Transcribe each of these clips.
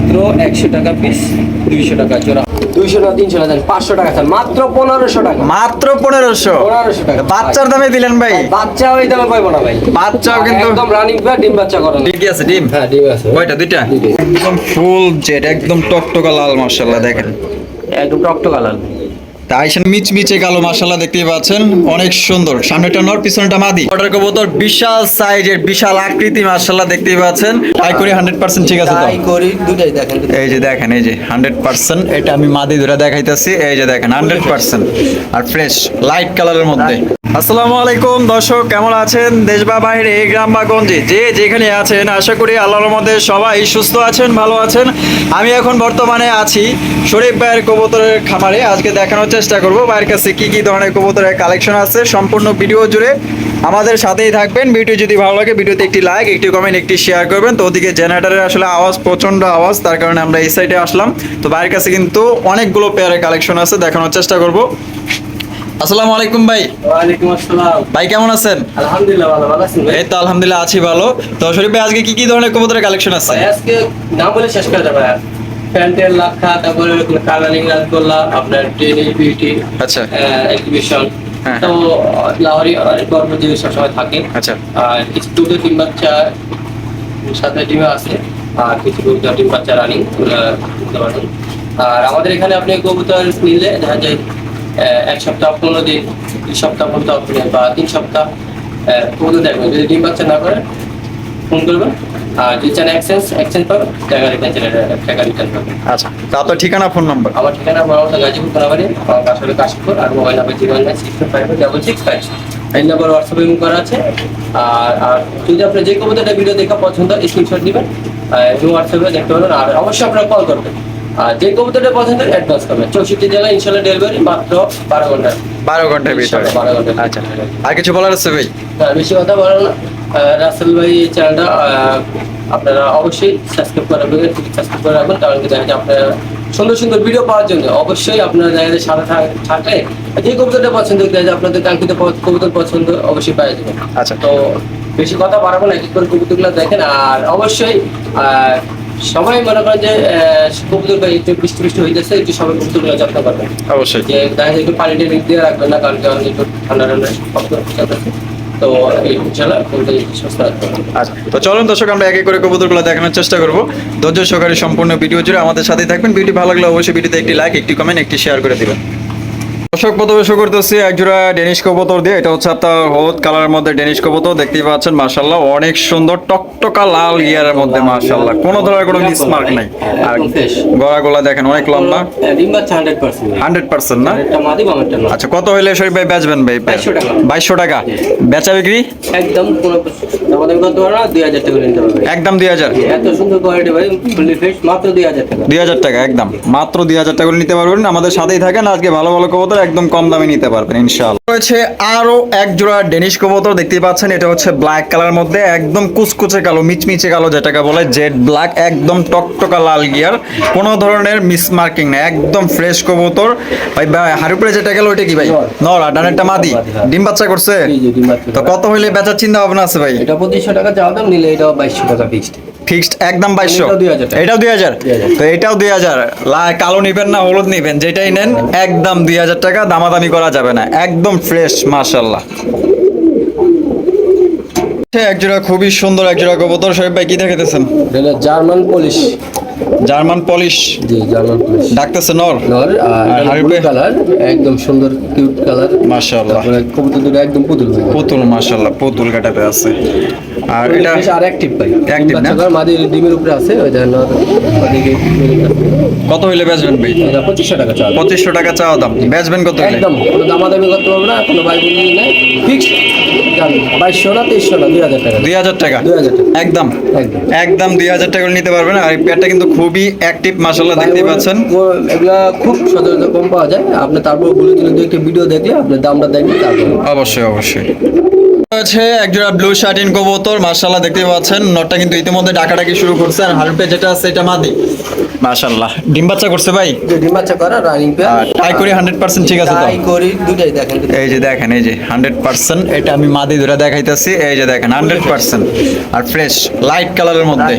মাত্র একশো টাকা পিস দুইশো টাকা জোড়া। দুইশো না তিনশো না পাঁচশো টাকা স্যার মাত্র পনেরোশো টাকা। মাত্র পনেরোশো? পনেরোশো টাকা। বাচ্চার দামে দিলেন ভাই। বাচ্চা ওই দামে পাইবো না ভাই। বাচ্চা কিন্তু একদম রানিং বা ডিম বাচ্চা ঠিকই আছে ডিম? হ্যাঁ ডিম আছে। কয়টা দুইটা? একদম ফুল জেড একদম টকটকা লাল মার্শাল্লাহ দেখেন। একদম টকটকা কালার মিচমিচে কালো মার্শাল্লাহ দেখতেই পাচ্ছেন। অনেক সুন্দর। সামনেটা নর পিছনটা মাদি। অর্ডার কবুতর বিশাল সাইজের বিশাল আকৃতি দেখতেই পাচ্ছেন। ট্রাই করি হান্ড্রেড পার্সেন্ট ঠিক আছে তো? তাই দুটাই দেখেন এই যে দেখেন এই যে হান্ড্রেড পার্সেন্ট এটা আমি মাদি ধরে দেখাইতেছি। এই যে দেখেন হান্ড্রেড পার্সেন্ট আর ফ্রেশ লাইট কালারের মধ্যে। আসসালামু আলাইকুম দর্শক কেমন আছেন? দেশ বা বাইরে গ্রাম বা গঞ্জে যে যেখানে আছেন আশা করি আল্লাহর মধ্যে সবাই সুস্থ আছেন ভালো আছেন। আমি এখন বর্তমানে আছি শরীফ ভাইয়ের কবুতরের খামারে। আজকে দেখানোর চেষ্টা করব ভাইয়ের কাছে কি কি ধরনের কবুতরের কালেকশন আছে সম্পূর্ণ ভিডিও জুড়ে আমাদের সাথেই থাকবেন। ভিডিও যদি ভালো লাগে ভিডিওতে একটি লাইক একটি কমেন্ট একটি শেয়ার করবেন। তো ওদিকে জেনারেটারের আসলে আওয়াজ প্রচণ্ড আওয়াজ তার কারণে আমরা এই সাইডে আসলাম। তো ভাইয়ের কাছে কিন্তু অনেকগুলো পেয়ারের কালেকশন আছে দেখানোর চেষ্টা করব। আসসালামু আলাইকুম ভাই। ওয়ালাইকুম আসসালাম। ভাই কেমন আছেন? আলহামদুলিল্লাহ ভালো ভালো আছেন ভাই। এই তো আলহামদুলিল্লাহ আছি ভালো। তো শরীফ ভাই আজকে কি কি ধরনের কবুতরের কালেকশন আছে? আজকে নাম বলে শেষ করা যাবে না প্যান্টের লাক্ষা তারপরে কালারিং রাসগোল্লা আপনার ট্রেনি বিউটি আচ্ছা। এক্সিবিশন হ্যাঁ। তো লাহোরি যে সবসময় থাকে। আচ্ছা। আর কিছু দুটো তিন বাচ্চা সাথে ডিমে আছে আর কিছু দুটো ডিম বাচ্চা রানিং আর আমাদের এখানে আপনি কবুতর নিলে দেখা যায় এক সপ্তাহ পনেরো দিন দুই সপ্তাহ পর্যন্ত আপনি বা তিন সপ্তাহ কবুতর দেখবেন। যদি ডিম বাচ্চা না করে ফোন করবেন আর যদি চান এক্সচেঞ্জ এক্সচেঞ্জ পাবেন টাকা রিটার্ন টাকা রিটার্ন পাবেন আচ্ছা তা তো ঠিকানা ফোন নাম্বার আমার ঠিকানা বড় গাজীপুর কোনাবাড়ি আমার কাশলে কাশীপুর আর mobile number zero nine six five double six five এই নাম্বার হোয়াটসঅ্যাপে ইউজ করা আছে। আর আর যদি আপনার যে কবুতরটা ভিডিও দেখা পছন্দ স্ক্রিনশট দিবেন হোয়াটসঅ্যাপে দেখতে পারেন আর অবশ্যই আপনারা কল করবেন। আর যে কবুতরটা পছন্দ অ্যাডভান্স করবেন চৌষট্টি জেলায় ইনশাল্লাহ ডেলিভারি মাত্র বারো ঘণ্টা বারো ঘণ্টার ভিতরে। বারো ঘণ্টা আচ্ছা। আর কিছু বলার আছে ভাই? আর বেশি কথা বলো না। রাসেল ভাই এই চ্যানেলটা আপনারা অবশ্যই সাবস্ক্রাইব করে রাখবেন সাবস্ক্রাইব করে রাখবেন কারণ দেখা যায় আপনারা সুন্দর সুন্দর ভিডিও পাওয়ার জন্য অবশ্যই আপনারা দেখা যায় সাথে থাক- থাকলে যে কবিতাটা পছন্দ দেখা যায় আপনাদের কাঙ্ক্ষিত কবিতার পছন্দ অবশ্যই পাওয়া যাবে আচ্ছা। তো বেশি কথা বাড়াবো না এক করে কবিতাগুলো দেখেন আর অবশ্যই আহ, সবাই মনে করেন যে কবুতর বা একটু বৃষ্টি বৃষ্টি হয়ে যাচ্ছে একটু সবাই কবুতরগুলো যত্ন করবেন। অবশ্যই। যে দেখা যায় একটু পানিটা রিক দিয়ে রাখবেন না কারণ কি অনেক একটু ঠান্ডা ঠান্ডা তো আচ্ছা তো চলুন দর্শক, আমরা এক এক করে কবুতরগুলো দেখানোর চেষ্টা করব। ধৈর্য সহকারে সম্পূর্ণ ভিডিও জুড়ে আমাদের সাথেই থাকবেন। ভিডিও ভালো লাগলে অবশ্যই ভিডিওতে একটি লাইক একটি কমেন্ট একটি শেয়ার করে দিবেন। দর্শক প্রথমে শুরু করতেছি এক জোড়া ডেনিশ কবুতর দিয়ে। এটা হচ্ছে আপনার হলুদ কালারের মধ্যে ডেনিশ কবুতর দেখতেই পাচ্ছেন মাশাল্লাহ অনেক সুন্দর টকটকা লাল গিয়ারের মধ্যে মাশাল্লাহ কোনো ধরনের কোনো মিস মার্ক নাই। আর। গলাগুলা দেখেন অনেক লম্বা। হান্ড্রেড পার্সেন্ট না? আচ্ছা কত হইলে শরীফ ভাই বেচবেন ভাই? বাইশশো টাকা। বেচা বিক্রি? একদম একদম দুই হাজার। দুই হাজার টাকা। একদম। মাত্র দুই হাজার টাকা নিতে পারবেন। আমাদের সাথেই থাকেন। আজকে ভালো ভালো কবুতর একদম কম দামে নিতে পারবেন ইনশাআল্লাহ। রয়েছে আরও এক জোড়া ডেনিশ কবুতর দেখতেই পাচ্ছেন এটা হচ্ছে ব্ল্যাক কালার মধ্যে একদম কুচকুচে কালো মিচমিচে কালো যেটাকে বলে জেড ব্ল্যাক একদম টকটকা লাল গিয়ার কোনো ধরনের মিস মার্কিং নেই একদম ফ্রেশ কবুতর। ভাই ভাই হারুপুরে যেটা গেল ওইটা কি ভাই? নর। ডানেরটা মাদি। ডিম বাচ্চা করছে? তো কত হইলে বেচার চিন্তা ভাবনা আছে ভাই? এটা পঁচিশশো টাকা চাওয়া দাম নিলে এটাও বাইশশো টাকা ফিক্সড ফিক্সড একদম বাইশশো। এটাও 2000 টাকা। এটাও দুই হাজার। তো এটাও দুই হাজার। কালো নিবেন না হলুদ নিবেন যেটাই নেন একদম দুই হাজার টাকা দামাদামি করা যাবে না। একদম ফ্রেশ মাশাল্লাহ এক জোড়া খুবই সুন্দর এক জোড়া কবুতর সাহেব ভাই কি দেখাইতেছেন? এটা জার্মান পুলিশ জার্মান পলিশ জি জার্মান পুলিশ ডাকতেছে নর। নর আর কালার একদম সুন্দর কিউট কালার তারপরে কবুতর দুটো একদম পুতুল পুতুল মাশাল্লাহ পুতুল কাটাতে আছে। আর এটা আর অ্যাক্টিভ ভাই। অ্যাক্টিভ না? বাচ্চা মাদি ডিমের উপরে আছে ওই দেখেন কত হইলে বেচবেন ভাই? এটা পঁচিশশো টাকা চাওয়া দাম। পঁচিশশো টাকা চাওয়া দাম। বেচবেন কত হইলে? একদম কোনো দামাদামি করতে হবে না কোনো বাইক নিয়ে নেই। ফিক্সড বাইশশো না তেইশশো না দুই হাজার টাকা। দুই হাজার টাকা? দুই হাজার টাকা। একদম। একদম। একদম দুই হাজার টাকা করে নিতে পারবেন। আর পেয়ারটা কিন্তু খুবই অ্যাক্টিভ মাসাল্লাহ দেখতে পাচ্ছেন। এগুলা খুব সচরাচর কম পাওয়া যায়। আপনি তারপর বলে দিলেন দু একটা ভিডিও দেখলে আপনার দামটা দেখবেন তারপর। অবশ্যই অবশ্যই। আছে একজোড়া ব্লু শার্টিন কবুতর মার্শাল্লাহ দেখতে পাচ্ছেন। নটটা কিন্তু ইতিমধ্যে ডাকাডাকি শুরু করছে। আর হারপে যেটা আছে এটা মাদি। মাশাল্লাহ ডিম বাচ্চা করছে ভাই? ডিম বাচ্চা করা রানিং আর ট্রাই করি হান্ড্রেড পার্সেন্ট ঠিক আছে তো? ট্রাই করি দুটাই দেখেন এই যে দেখেন এই যে হান্ড্রেড পার্সেন্ট এটা আমি মাদি ধরে দেখাইতেছি। এই যে দেখেন হান্ড্রেড পার্সেন্ট আর ফ্রেশ লাইট কালারের মধ্যে।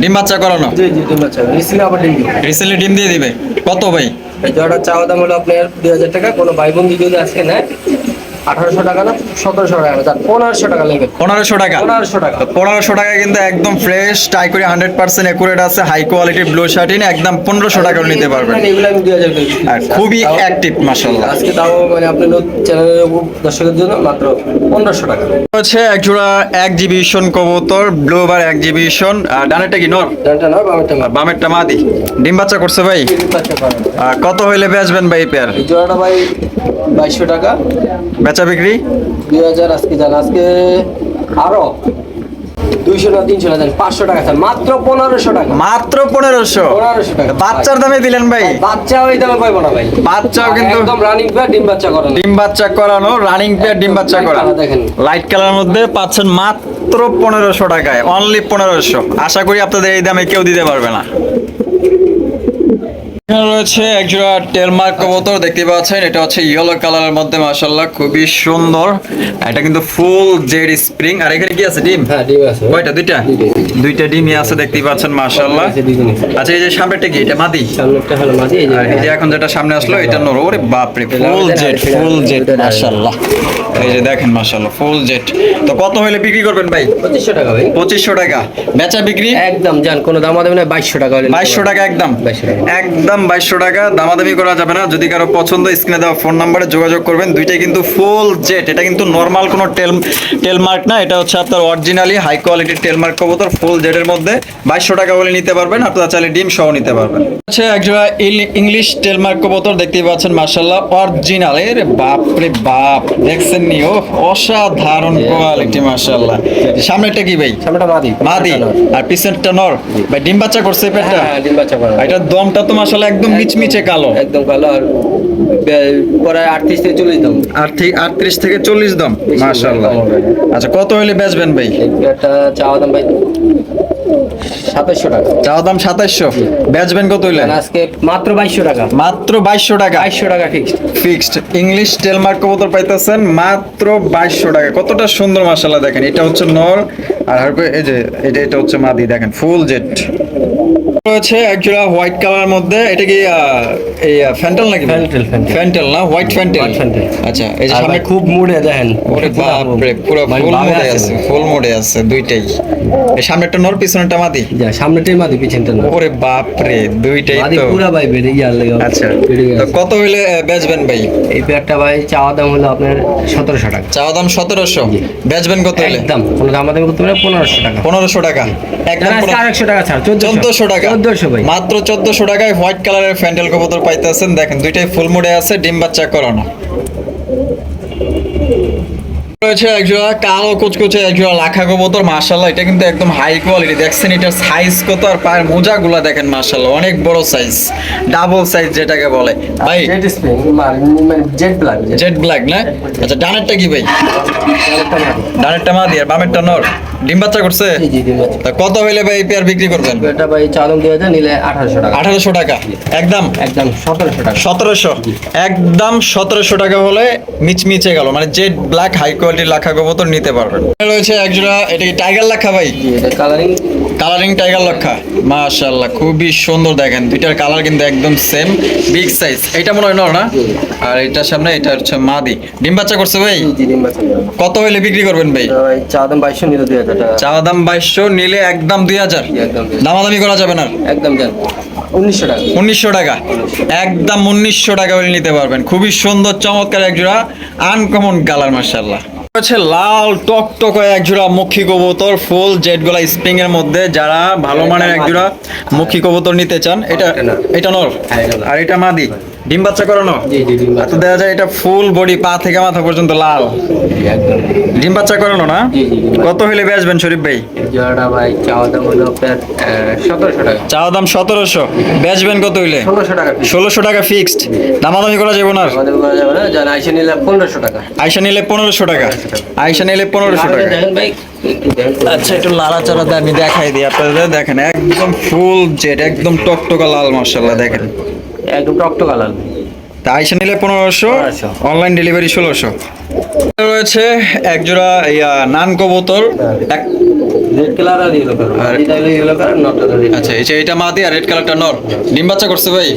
ডিম বাচ্চা করানো? জি জি ডিম বাচ্চা রিসিলে আবার ডিম দিবে। রিসেন্টলি ডিম দিয়ে দিবে। কত ভাই? জোড়াটা চাওয়া দাম হলো আপনার দুই হাজার টাকা। কোনো ভাই বন্ধু যদি আজকে নেয় আঠারোশো টাকা না? সতেরোশো টাকা না তার পনেরোশো টাকা নেবে পনেরোশো টাকা? পনেরোশো টাকা। পনেরোশো টাকা কিন্তু একদম ফ্রেশ ট্রাই করে হান্ড্রেড পার্সেন্ট একুরেট আছে হাই কোয়ালিটির ব্লু শার্টিন একদম পনেরোশো টাকা নিতে পারবেন। এগুলো আমি দুই হাজার আর খুবই অ্যাক্টিভ মাসাল্লাহ আজকে তাও মানে আপনার চ্যানেলের দর্শকের জন্য মাত্র পনেরোশো টাকা। হচ্ছে এক জোড়া এক্সিবিশন কবুতর ব্লু বার এক্সিবিশন আর ডানেরটা কি নর? বামেরটা বামেরটা মাদি। ডিম বাচ্চা করছে ভাই? কত হইলে বেচবেন ভাই পেয়ার জোড়াটা ভাই বাইশশো টাকা। বেচা বিক্রি? দুই হাজার আজকে যান আজকে আরও দুইশো না তিনশো না পাঁচশো টাকা স্যার মাত্র পনেরোশো টাকা। মাত্র পনেরোশো? পনেরোশো টাকা। বাচ্চার দামে দিলেন ভাই। বাচ্চা ওই দামে পাইবো না ভাই। বাচ্চাও কিন্তু একদম রানিং ডিম বাচ্চা করেন। ডিম বাচ্চা করানো রানিং পেয়ার ডিম বাচ্চা করা দেখেন। লাইট কালার মধ্যে পাচ্ছেন মাত্র পনেরোশো টাকায় অনলি পনেরোশো। আশা করি আপনাদের এই দামে কেউ দিতে পারবে না। এখানে রয়েছে একজোড়া টেলমার্ক কবুতর দেখতে পাচ্ছেন এটা হচ্ছে ইয়েলো কালারের মধ্যে মাশাল্লাহ খুবই সুন্দর। এটা কিন্তু ফুল জেড স্প্রিং আর এখানে কি আছে ডিম? হ্যাঁ ডিম আছে। কয়টা দুইটা? দুইটা ডিমই আছে দেখতে পাচ্ছেন মাশাল্লাহ আচ্ছা এই যে সামনেটা কি? এটা মাদি? হলো এই যে আর এই যে এখন যেটা সামনে আসলো এটা নর ওরে এটা ফুল হাড়ি, ফুল এটা মাশাআল্লাহ। এই যে দেখেন মাশাআল্লাহ ফুল জেট তো কত হইলে বিক্রি করবেন ভাই? পঁচিশশো টাকা ভাই। পঁচিশশো টাকা। বেচা বিক্রি? একদম যান কোনো দাম দেবে না বাইশশো টাকা হলে নিতে বাইশশো। টাকা একদম। 2200 একদম বাইশশো টাকা। দামাদামি করা যাবে না। যদি কারও পছন্দ স্ক্রিনে দেওয়া ফোন নাম্বারে যোগাযোগ করবেন। দুইটাই কিন্তু ফুল জেট এটা কিন্তু নর্মাল কোনো টেল টেলমার্ক না। এটা হচ্ছে আপনার অরিজিনালি হাই কোয়ালিটির টেলমার্ক কবুতর ফুল জেটের মধ্যে। বাইশশো টাকা হলে নিতে পারবেন। আপনারা চাইলে ডিম সহ নিতে পারবেন। হচ্ছে একজোড়া ইল- ইংলিশ টেলমার্ক কবুতর দেখতেই পাচ্ছেন মার্শাল্লাহ অরিজিনাল এর বাপ রে বাপ। দেখছেন নি? ও অসাধারণ কোয়ালিটি মার্শাল্লাহ সামনেটা কি ভাই? সামনেটা মাদি। মাদি। আর পিছনটা নর। ভাই ডিম বাচ্চা করছে পেটটা? হ্যাঁ ডিম বাচ্চা এটার দমটা তো মাসাল্লাহ একদম মিচমিচে কালো। একদম ভালো আর প্রায় আটত্রিশ থেকে চল্লিশ দাম। আটত্রিশ থেকে চল্লিশ দাম মাসাল্লাহ আচ্ছা কত হইলে বেচবেন ভাই? একটা চাওয়া দাম ভাই সাতাশশো টাকা। চাওয়া দাম সাতাইশশো। বেচবেন কত হইলে? আজকে মাত্র বাইশশো টাকা। মাত্র বাইশশো টাকা? বাইশশো টাকা ফিক্সড ফিক্সড ইংলিশ টেলমার্ক কবুতর পাইতেছেন মাত্র বাইশশো টাকা। কতটা সুন্দর মাসাল্লাহ দেখেন। এটা হচ্ছে নর আর এই যে এটা এটা হচ্ছে মাদি দেখেন ফুল জেট রয়েছে একজোড়া হোয়াইট কালার মধ্যে। এটা কি এই ফ্যান্টেল নাকি। ফ্যান্টেল না? হোয়াইট ফ্যান্টেল আচ্ছা এই যে সামনে খুব মুডে দেখেন। ওরে বাপরে পুরো মানে ফুল মোডে আছে। ফুল মোডে আছে দুইটাই। এই সামনেরটা নর মাদি? যা সামনেটাই মাদি পিছনটা না ওরে বাপরে দুইটাই মাদি তো। পুরা ভাই বেড়ে গিয়ে আল্লাহ আচ্ছা। তো কত হইলে বেচবেন ভাই? এই পেয়ারটা ভাই চাওয়া দাম হলো আপনার সতেরোশো টাকা। চাওয়া দাম সতেরোশো? বেচবেন কত হইলে? একদম কোনো দাম দাম করতে পারে পনেরোশো টাকা। পনেরোশো টাকা। একদম আরেকশো টাকা ছাড় চোদ্দশো টাকা। চোদ্দশো ভাই। মাত্র চোদ্দশো টাকায় হোয়াইট কালারের ফ্যান্ডেল কবুতর পাইতেছেন। দেখেন দুইটাই ফুল মোডে আছে ডিম বাচ্চা করানো। রয়েছে একজোড়া কালো কুচকুচে একজোড়া লাখা কবুতর মার্শাল্লাহ এটা কিন্তু একদম হাই কোয়ালিটি দেখছেন এটার সাইজ কত আর পায়ের মোজাগুলো দেখেন মার্শাল্লাহ অনেক বড় সাইজ ডাবল সাইজ যেটাকে বলে। ভাই স্প্রিং মানে ব্ল্যাক ব্ল্যাক না? আচ্ছা ডানেরটা কি ভাই? ডানেরটা দিয়ে আর বামেরটা নর। ডিম বাচ্চা করছে? তা কত হইলে ভাই পেয়ার বিক্রি করবেন? এটা ভাই হাজার নিলে আঠারোশো টাকা। আঠারোশো টাকা। একদম? একদম সতেরোশো টাকা। সতেরোশো? একদম সতেরোশো টাকা হলে মিচমিচে গেল মানে জেড ব্ল্যাক হাই কোয়ালিটির লাখা কবুতর নিতে পারবেন। রয়েছে একজোড়া এটা কি টাইগার লাখা ভাই? এটা কালারিং কালারিং টাইগার লক্ষা মাশাআল্লাহ খুবই সুন্দর দেখেন। দুইটার কালার কিন্তু একদম সেম বিগ সাইজ এটা মনে হয় নর না? আর এটার সামনে এটা হচ্ছে মাদি। ডিম বাচ্চা করছে ভাই? কত হইলে বিক্রি করবেন ভাই? চাওয়া দাম বাইশশো নিলে দুই হাজার টাকা। চাওয়া দাম বাইশশো নিলে একদম দুই হাজার। জি, একদম দুই হাজার। দামাদামি করা যাবে না? একদম উনিশশো টাকা। উনিশশো টাকা। একদম উনিশশো টাকা হলে নিতে পারবেন। খুবই সুন্দর চমৎকার এক জোড়া আনকমন কালার মার্শাল্লাহ হচ্ছে লাল টক হয়ে এক জোড়া মুখী কবুতর ফুল জেড গোলা স্প্রিং এর মধ্যে যারা ভালো মানের এক জোড়া মুখী কবুতর নিতে চান এটা এটা নর। হ্যাঁ, এটা নর। আর এটা মাদি। ডিম বাচ্চা করানো? তো দেখা যায় এটা ফুল বডি পা থেকে মাথা পর্যন্ত লাল। ডিম বাচ্চা করানো না। কত হইলে বেচবেন শরীফ ভাই? ভাই চাওয়া দাম হলো সতেরোশো টাকা। চাওয়া দাম সতেরোশো। বেচবেন কত হইলে? ষোলোশো টাকা ষোলোশো টাকা ফিক্সড দামাদামি করা যাবে না যাবে না যান নিলে পনেরোশো টাকা। আইসা নিলে পনেরোশো টাকা। আইসা নিলে পনেরোশো টাকা। আচ্ছা একটু লাড়াচাড়াতে আমি দেখাই দিই আপনাদের। দেখেন একদম ফুল জেড একদম টকটকা লাল মার্শাল্লাহ দেখেন। একদম টকটক কালার তা নিলে পনেরোশো অনলাইন ডেলিভারি ষোলোশো। রয়েছে এক জোড়া ইয়া নান কবুতর। এক রেড কালার আর ইয়েলো কালার আর- ইয়েলো কালার নটটা আচ্ছা এটা মাদি আর রেড কালারটা নর ডিম বাচ্চা করছে ভাই।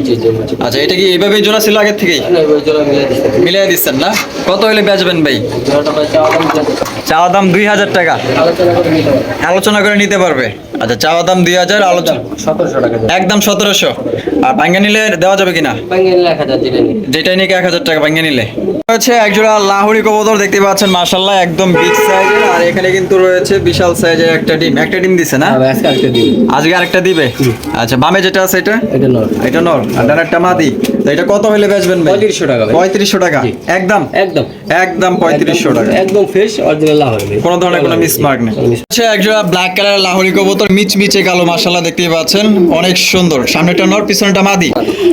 আচ্ছা এটা কি এইভাবেই জোড়া ছিল আগের থেকেই। মিলিয়ে দিচ্ছেন না? কত হলে বেচবেন ভাই? জোড়াটা চাওয়া দাম দুই হাজার টাকা। আলোচনা করে নিতে পারবে। আচ্ছা চাওয়া দাম দুই হাজার আলোচনা। একদম সতেরোশো আর ভাঙ্গা নিলে দেওয়া যাবে কিনা। যেটাই নিয়ে এক হাজার টাকা ভাঙ্গা নিলে। হচ্ছে একজোড়া লাহুরি কবুতর দেখতে পাচ্ছেন মাশাল্লাহ একদম বিগ সাইজের আর এখানে কিন্তু রয়েছে বিশাল সাইজের একটা ডিম। একটা ডিম দিছে না? হ্যাঁ, আজকে আরেকটা দিবে? আচ্ছা বামে যেটা আছে এটা? এটা নর। এটা নর। আর ডানারটা মাদি। তো এটা কত হলে বেচবেন ভাই? 3500 টাকা ভাই। পঁয়ত্রিশশো টাকা। একদম? একদম। একদম পঁয়ত্রিশশো টাকা। একদম ফ্রেশ অরিজিনাল লাভ হবে কোনো ধরনের কোনো মিসমার্ক নেই। হচ্ছে একজোড়া ব্ল্যাক কালার লাহোরি কবুতর মিচমিচে কালো মাশাল্লাহ দেখতে পাচ্ছেন। অনেক সুন্দর। সামনেটা নর পিছনেটা মাদি।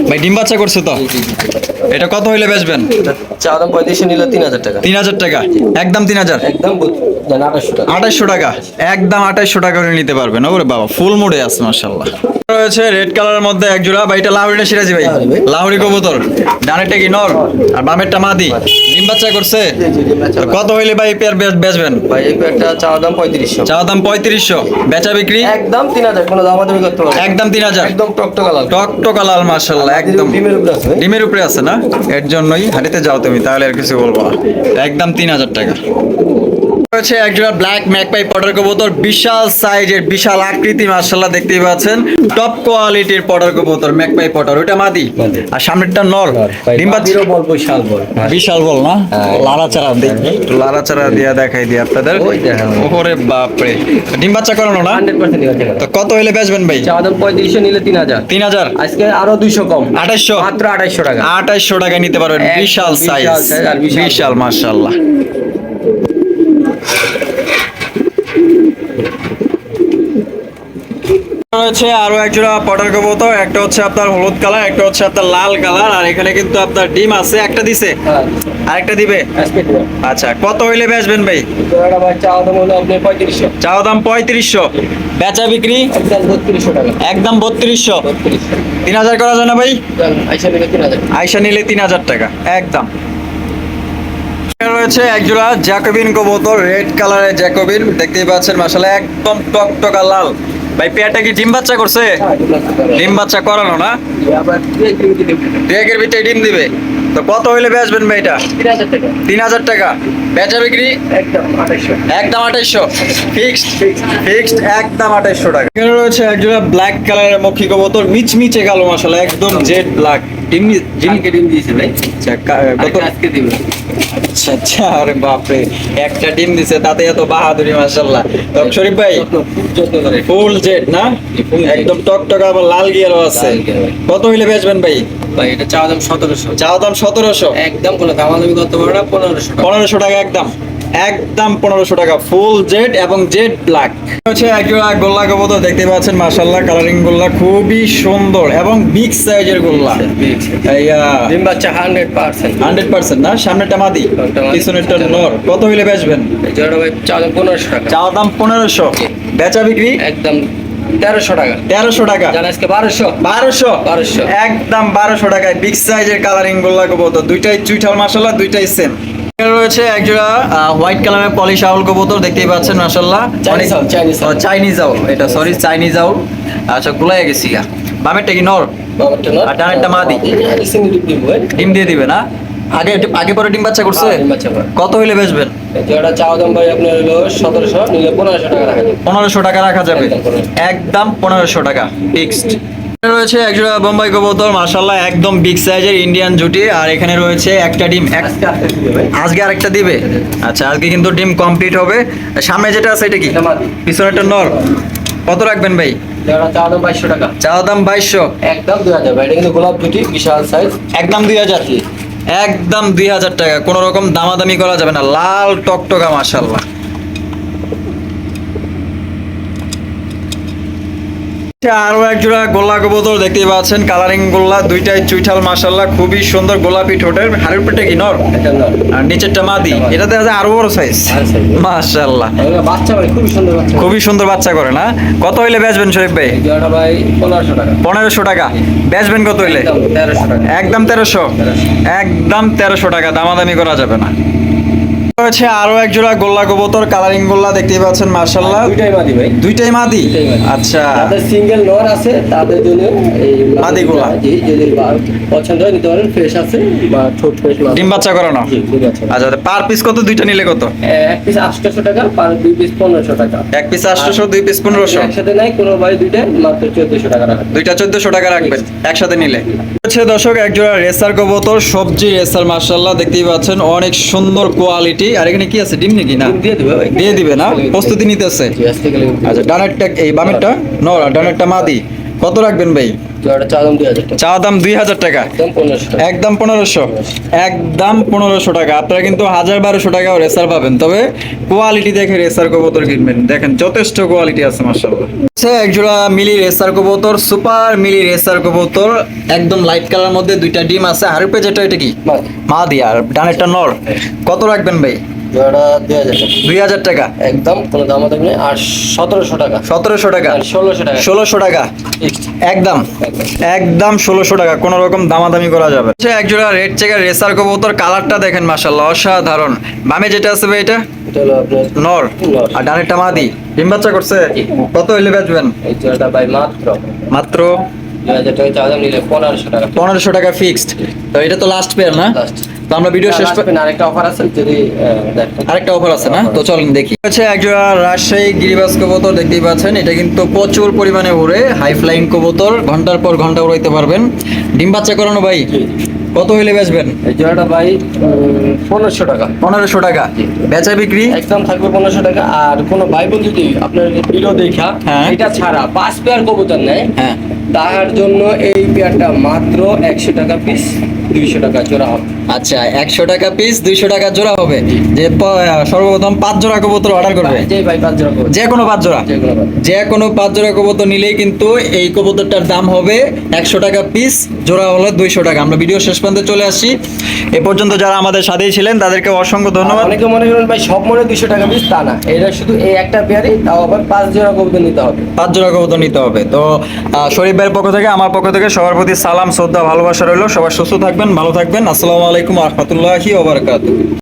ভাই, ডিম বাচ্চা করছে তো? এটা কত হইলে বেচবেন? চা দাম পঁয়ত্রিশশো নিলে তিন হাজার টাকা। তিন হাজার টাকা? একদম তিন হাজার একদম আঠাশশো টাকা। একদম আঠাশশো টাকা করে নিতে পারবেন। ওরে বাবা ফুল মুডে আছে মাশাল্লাহ রয়েছে রেড কালারের মধ্যে এক জোড়া। ভাই এটা লাহোরিটা সিরাজি ভাই? লাহোরি। লাহোরি কবুতর। ডানেরটা কি নর আর বামেরটা মাদি। ডিম বাচ্চা করছে? কত হইলে ভাই পেয়ার বেচবেন? ভাই এই একটা চা দাম পঁয়ত্রিশশো। চাওয়া দাম পঁয়ত্রিশশো। বেচা বিক্রি? একদম তিন হাজার কোনো দামাদামি করতে পারবে একদম তিন হাজার একদম টকটকা লাভ টকটকা লাল মাশাল্লাহ একদম। ডিমের উপরে আছে ডিমের উপরে আছে না? এর জন্যই হাঁটিতে যাও তুমি তাহলে আর কিছু বলব না। একদম তিন হাজার টাকা। রয়েছে একজোড়া ব্ল্যাক ম্যাকপাই পটার কবুতর বিশাল সাইজের বিশাল আকৃতি মাশাল্লাহ দেখতেই পাচ্ছেন। টপ কোয়ালিটির পটার কবুতর ম্যাকপাই পটার ওটা মাদি। আর সামনেরটা নর। ডিম বাচ্চা বাচ্চারও বল বিশাল বল। বিশাল বল না? হ্যাঁ। লাড়াচাড়া দেখি একটু লাড়াচাড়া দিয়া দেখাই দিই আপনাদের। ওরে বাপরে। ডিম বাচ্চা করানো না? তো কত হইলে বেচবেন ভাই? চা দাম পঁয়ত্রিশশো নিলে তিন হাজার। তিন হাজার? আজকে আরও দুইশো কম। আঠাশশো মাত্র আঠাইশশো টাকা। আঠাইশশো টাকায় নিতে পারবেন। বিশাল সাইজ বিশাল। বিশাল রয়েছে আরও এক জোড়া পটার কবুতর একটা হচ্ছে আপনার হলুদ কালার একটা হচ্ছে আপনার লাল কালার আর এখানে কিন্তু আপনার ডিম আছে একটা দিছে? হ্যাঁ। আরেকটা দিবে? আচ্ছা কত হইলে বেচবেন ভাই? চাওয়া দাম পঁয়ত্রিশশো। বেচা বিক্রি? একদম বত্রিশশো তিন হাজার করা যায় না ভাই? আইসা নিলে তিন হাজার। টাকা একদম। রয়েছে একজোড়া জ্যাকোবিন কবুতর রেড কালারের জ্যাকোবিন দেখতেই পাচ্ছেন মাসালে একদম টকটকা লাল। ভাই পেয়ারটা কি ডিম বাচ্চা করছে? ডিম বাচ্চা করানো না? আবার দু ভিতরে ডিম দিবে। তো কত হইলে বেচবেন ভাই এটা? তিন হাজার টাকা। বেচা বিক্রি? একদম আঠাইশশো। ফিক্সড ফিক্সড একদম আঠাইশশো টাকা। এখানে রয়েছে একজোড়া ব্ল্যাক কালারের মক্ষী কবুতর মিচমিচে কালো মশলা একদম জেড ব্ল্যাক ডিম ডিম ডিম দিয়েছে ভাই। আচ্ছা, আজকে দিবে। আচ্ছা আচ্ছা আরে বাপরে একটা ডিম দিছে তাতে এত বাহাদুরি মাশাল্লাহ তো শরীফ ভাই ফুল জেড না? একদম টকটক আবার লাল গিয়ারও আছে। কত হইলে বেচবেন ভাই? ভাই এটা চাওয়া দাম সতেরোশো। চাওয়া দাম সতেরোশো? একদম কোনো দামাদামি করতে পারবে না পনেরোশো পনেরোশো টাকা একদম। একদম পনেরোশো টাকা ফুল জেড এবং জেড ব্ল্যাক হচ্ছে একজোড়া গোল্লা কবুতর দেখতে পাচ্ছেন মাশাল্লাহ কালারিং গোল্লা খুবই সুন্দর এবং বিগ সাইজের গোল্লা। ডিম বাচ্চা হান্ড্রেড পার্সেন্ট হান্ড্রেড পার্সেন্ট না? সামনেটা মাদি? পিছনেরটা নর। কত হইলে বেচবেন? ভাই চা দাম পনেরোশো টাকা। চাওয়া দাম পনেরোশো। বেচা বিক্রি? একদম তেরোশো টাকা। তেরোশো টাকা। জান আজকে বারোশো। বারোশো? 1200 একদম বারোশো টাকায় বিগ সাইজের কালারিং গোল্লা কবুতর। দুইটাই চুইঠাল মাসাল্লাহ দুইটাই সেম রয়েছে একজোড়া হোয়াইট কালারের পলিশ আউল কবুতর দেখতেই পাচ্ছেন মাসাল্লাহ। চাইনিজ আউল এটা সরি চাইনিজ আউল। আচ্ছা গুলাই গেছি গা বামেরটা কি নর? আর ডানেরটা মাদি। সিঙ্গেল ডিম দিয়ে দিবে না? আগে আগে পরে ডিম বাচ্চা করছে? হ্যাঁ। কত হইলে বেচবেন? জোড়াটা চা দাম ভাই আপনার হলো সতেরোশো নিলে পনেরোশো টাকা রাখা যাবে। পনেরোশো টাকা রাখা যাবে। একদম পনেরোশো। একদম পনেরোশো টাকা ফিক্সড রয়েছে একজোড়া বোম্বাই কবুতর একদম বিগ সাইজের ইন্ডিয়ান জুটি। আর এখানে রয়েছে একটা ডিম আজকে আরেকটা দিবে আচ্ছা আজকে কিন্তু ডিম কমপ্লিট হবে। সামনে যেটা আছে এটা কি? মাদি। পিছনেরটা নর। কত রাখবেন ভাই? চাওয়া দাম বাইশশো একদম দুই হাজার এটা কিন্তু গোলাপ জুটি বিশাল সাইজ একদম দুই হাজার। একদম দুই হাজার টাকা। কোনো রকম দামাদামি করা যাবে না। লাল টকটকা মার্শাল্লাহ আরও এক জোড়া গোল্লা কবুতর দেখতেই পাচ্ছেন কালারিং গোল্লা দুইটাই চুইঠাল মাশাল্লাহ খুবই সুন্দর গোলাপি ঠোঁটের হাড়ের পেটে কি নর? আর নিচেরটা মাদি এটা দেখা যায় আরও বড় সাইজ। মাশাল্লাহ বাচ্চা খুবই সুন্দর বাচ্চা। খুবই সুন্দর বাচ্চা করে না? কত হইলে বেচবেন শরীফ ভাই? পনেরোশো টাকা। বেচবেন কত হইলে? একদম তেরোশো। একদম তেরোশো টাকা দামাদামি করা যাবে না। হচ্ছে আরও এক জোড়া গোল্লা কবুতর কালারিং গোল্লা দেখতেই পাচ্ছেন মার্শাল্লাহ দুইটাই মাদি ভাই। দুইটাই মাদি? আচ্ছা। যাদের সিঙ্গেল নর আছে তাদের জন্য এই মাদিগুলা। জি যদি পছন্দ হয় নিতে পারেন ফ্রেশ আছে বা ফ্রেশ ডিম বাচ্চা করানো? আচ্ছা পার পিস কত? দুইটা নিলে কত? এক পিস আটশোশো টাকা পার দুই পিস পনেরোশো টাকা। এক পিস আটশোশো দুই পিস পনেরোশো? একসাথে নাই কোনো বাড়ি দুইটা মাত্র চোদ্দশো টাকা রাখা দুইটা চোদ্দশো টাকা রাখবেন একসাথে নিলে। হচ্ছে দর্শক এক জোড়া রেসার কবুতর সবজি রেসার মার্শাল্লাহ দেখতেই পাচ্ছেন অনেক সুন্দর কোয়ালিটি আর এখানে কি আছে? ডিম নাকি? না। দিয়ে দিবে দিয়ে দিবে না? প্রস্তুতি নিতেছে। আচ্ছা ডানেরটা এই বামেরটা? নর আর ডানেরটা মাদি। কত রাখবেন ভাই? চা দাম দুই হাজার টাকা। একদম পনেরোশো টাকা। একদম পনেরোশো? একদম পনেরোশো টাকা। আপনারা কিন্তু হাজার বারোশো টাকাও রেসার পাবেন। তবে কোয়ালিটি দেখে রেসার কবুতর কিনবেন। দেখেন যথেষ্ট কোয়ালিটি আছে মার্শাল্লাহ আচ্ছা একজোড়া মিলি রেসার কবুতর সুপার মিলি রেসার কবুতর। একদম লাইট কালার মধ্যে দুইটা ডিম আছে। আর উপরে যেটা এটা কি? মা। দিয়া আর ডানেরটা নর। কত রাখবেন ভাই? জোড়াটা দুই হাজার টাকা। দুই হাজার টাকা। একদম কোনো দাম দাম নেই। আর সতেরোশো টাকা। সতেরোশো টাকা। ষোলোশো টাকা। ষোলোশো টাকা। একদম। ষোলোশো টাকা। কোনো রকম দামাদামি করা যাবে এক জোড়া রেড চেকার রেসার কবুতর। কালারটা দেখেন মাসাল্লাহ অসাধারণ। বামে যেটা আছে ভাই এটা? নর। আর ডানেরটা মাদি। ডিম বাচ্চা করছে? কত হইলে বেচবেন? এই জোড়াটা ভাই মাত্র। পনেরোশো টাকা ফিক্সড তো এটা তো লাস্ট পেয়ার না। তো আমরা ভিডিও শেষ আরেকটা অফার আছে যদি আরেকটা অফার আছে না? তো চলেন দেখি। হচ্ছে একজোড়া রাজশাহী গিরিবাস কবুতর দেখতেই পাচ্ছেন। এটা কিন্তু প্রচুর পরিমাণে উড়ে হাই ফ্লাইং কবুতর। ঘণ্টার পর ঘণ্টা উড়াইতে পারবেন। ডিম বাচ্চা করানো ভাই কত হইলে বেচবেন? এই জোড়াটা ভাই পনেরোশো টাকা। পনেরোশো টাকা। বেচা বিক্রি? একদম থাকবে পনেরোশো টাকা। আর কোনো ভাই বোন যদি আপনার ভিডিও দেখা হ্যাঁ। এটা ছাড়া পাঁচ পেয়ার কবুতর নেয়। হ্যাঁ। তার জন্য এই পেয়ারটা মাত্র একশো টাকা পিস দুইশো টাকা জোড়া হবে। আচ্ছা একশো টাকা পিস দুইশো টাকা জোড়া হবে। যে সর্বপ্রথম পাঁচ জোড়া কবুতর অর্ডার করবে? যে ভাই পাঁচ জোড়া যে কোনো পাঁচ জোড়া। যে কোনো পাঁচ। জোড়া কবুতর নিলেই কিন্তু এই কবুতরটার দাম হবে একশো টাকা পিস জোড়া হলো দুইশো টাকা। আমরা ভিডিও শেষ পর্যন্ত চলে আসছি এ পর্যন্ত যারা আমাদের সাথেই ছিলেন তাদেরকে অসংখ্য ধন্যবাদ। অনেকে মনে করেন ভাই সব মনে দুইশো টাকা পিস তা না। এটা শুধু এই একটা পেয়ারই তাও আবার পাঁচ জোড়া কবুতর নিতে হবে। পাঁচ জোড়া কবুতর নিতে হবে। তো শরীফ ভাইয়ের পক্ষ থেকে, আমার পক্ষ থেকে সবার প্রতি সালাম, শ্রদ্ধা, ভালোবাসা রইল। সবাই সুস্থ থাকবেন, ভালো থাকবেন। আসসালামু আলাইকুম রহমতুল্লাহি ওবরাকাতুহ